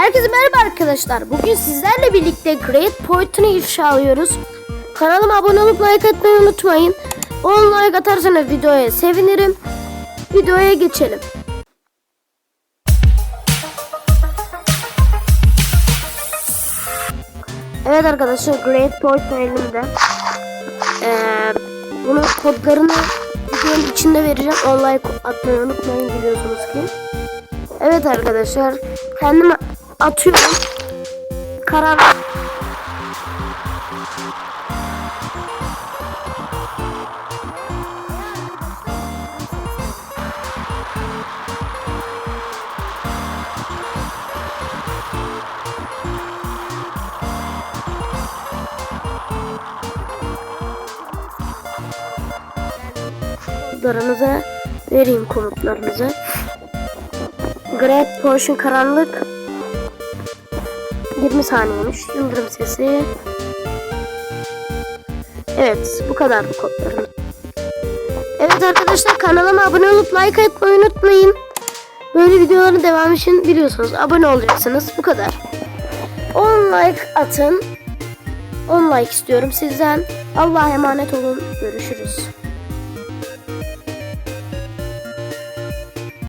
Herkese merhaba arkadaşlar. Bugün sizlerle birlikte Great Point'ını ifşa alıyoruz. Kanalıma abone olup like atmayı unutmayın. 10 like atarsanız videoya sevinirim. Videoya geçelim. Evet arkadaşlar Great Point elimde. Ee, bunun kodlarını videonun içinde vereceğim. 10 like atmayı unutmayın biliyorsunuz ki. Evet arkadaşlar kendim atıyorum. Karar komutlarınıza vereyim komutlarınızı. Great Potion karanlık 20 saniyemiş. Yıldırım sesi. Evet bu kadar bu kodlarım. Evet arkadaşlar kanalıma abone olup like atmayı unutmayın. Böyle videoların devamı için biliyorsunuz abone olacaksınız. Bu kadar. 10 like atın. 10 like istiyorum sizden. Allah'a emanet olun. Görüşürüz.